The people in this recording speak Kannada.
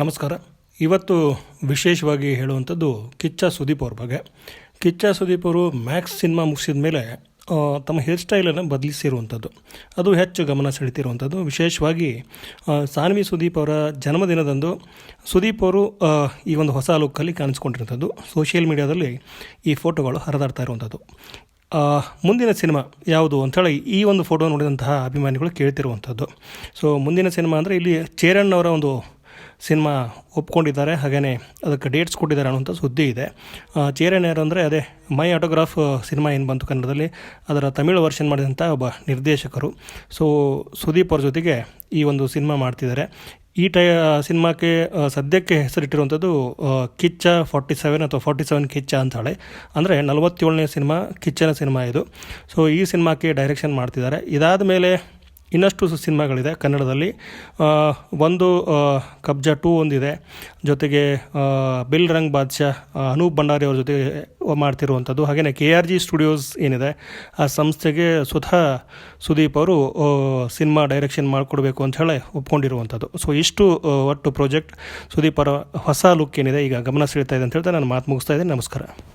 ನಮಸ್ಕಾರ. ಇವತ್ತು ವಿಶೇಷವಾಗಿ ಹೇಳುವಂಥದ್ದು ಕಿಚ್ಚ ಸುದೀಪ್ ಅವ್ರ ಬಗ್ಗೆ. ಕಿಚ್ಚ ಸುದೀಪ್ ಅವರು ಮ್ಯಾಕ್ಸ್ ಸಿನಿಮಾ ಮುಗಿಸಿದ ಮೇಲೆ ತಮ್ಮ ಹೇರ್ ಸ್ಟೈಲನ್ನು ಬದಲಿಸಿರುವಂಥದ್ದು. ಅದು ಹೆಚ್ಚು ಗಮನ ಸೆಳೀತಿರುವಂಥದ್ದು. ವಿಶೇಷವಾಗಿ ಸಾನ್ವಿ ಸುದೀಪ್ ಅವರ ಜನ್ಮದಿನದಂದು ಸುದೀಪ್ ಅವರು ಈ ಒಂದು ಹೊಸ ಲುಕ್ಕಲ್ಲಿ ಕಾಣಿಸ್ಕೊಂಡಿರುವಂಥದ್ದು. ಸೋಷಿಯಲ್ ಮೀಡಿಯಾದಲ್ಲಿ ಈ ಫೋಟೋಗಳು ಹರಿದಾಡ್ತಾ ಇರುವಂಥದ್ದು. ಮುಂದಿನ ಸಿನಿಮಾ ಯಾವುದು ಅಂಥೇಳಿ ಈ ಒಂದು ಫೋಟೋ ನೋಡಿದಂತಹ ಅಭಿಮಾನಿಗಳು ಕೇಳ್ತಿರುವಂಥದ್ದು. ಸೊ ಮುಂದಿನ ಸಿನಿಮಾ ಅಂದರೆ ಇಲ್ಲಿ ಚೇರಣ್ಣವರ ಒಂದು ಸಿನಿಮಾ ಒಪ್ಕೊಂಡಿದ್ದಾರೆ ಹಾಗೆಯೇ ಅದಕ್ಕೆ ಡೇಟ್ಸ್ ಕೊಟ್ಟಿದ್ದಾರೆ ಅನ್ನುವಂಥ ಸುದ್ದಿ ಇದೆ. ಚೇರನ್ ಚೇರಣ್ಣ ಯಾರು ಅಂದರೆ ಅದೇ ಮೈ ಆಟೋಗ್ರಾಫ್ ಸಿನಿಮಾ ಏನು ಬಂತು ಕನ್ನಡದಲ್ಲಿ, ಅದರ ತಮಿಳು ವರ್ಷನ್ ಮಾಡಿದಂಥ ಒಬ್ಬ ನಿರ್ದೇಶಕರು. ಸೊ ಸುದೀಪ್ ಅವ್ರ ಜೊತೆಗೆ ಈ ಒಂದು ಸಿನಿಮಾ ಮಾಡ್ತಿದ್ದಾರೆ. ಈ ಟೈ ಸಿನಿಮಾಕ್ಕೆ ಸದ್ಯಕ್ಕೆ ಹೆಸರಿಟ್ಟಿರುವಂಥದ್ದು ಕಿಚ್ಚ ಫಾರ್ಟಿ ಸೆವೆನ್ ಅಥವಾ ಫಾರ್ಟಿ ಸೆವೆನ್ ಕಿಚ್ಚ ಅಂತಾಳೆ. ಅಂದರೆ ನಲವತ್ತೇಳನೇ ಸಿನಿಮಾ, ಕಿಚ್ಚನ ಸಿನಿಮಾ ಇದು. ಸೊ ಈ ಸಿನಿಮಾಕ್ಕೆ ಡೈರೆಕ್ಷನ್ ಮಾಡ್ತಿದ್ದಾರೆ. ಇದಾದ ಮೇಲೆ ಇನ್ನಷ್ಟು ಸಿನಿಮಾಗಳಿದೆ ಕನ್ನಡದಲ್ಲಿ. ಒಂದು ಕಬ್ಜ ಟೂ ಒಂದಿದೆ. ಜೊತೆಗೆ ಬಿಲ್ ರಂಗ್ ಬಾದ್ಶಾ ಅನೂಪ್ ಭಂಡಾರಿ ಅವ್ರ ಜೊತೆ ಮಾಡ್ತಿರುವಂಥದ್ದು. ಹಾಗೆಯೇ ಕೆ ಆರ್ ಜಿ ಸ್ಟುಡಿಯೋಸ್ ಏನಿದೆ, ಆ ಸಂಸ್ಥೆಗೆ ಸ್ವತಃ ಸುದೀಪ್ ಅವರು ಸಿನಿಮಾ ಡೈರೆಕ್ಷನ್ ಮಾಡಿಕೊಡ್ಬೇಕು ಅಂತ ಹೇಳಿ ಒಪ್ಕೊಂಡಿರುವಂಥದ್ದು. ಸೊ, ಇಷ್ಟು ಒಟ್ಟು ಪ್ರಾಜೆಕ್ಟ್. ಸುದೀಪ್ ಅವರ ಹೊಸ ಲುಕ್ ಏನಿದೆ, ಈಗ ಗಮನ ಸೆಳೀತಾ ಇದೆ ಅಂತ ಹೇಳ್ತಾ ನಾನು ಮಾತು ಮುಗಿಸ್ತಾ ಇದ್ದೀನಿ. ನಮಸ್ಕಾರ.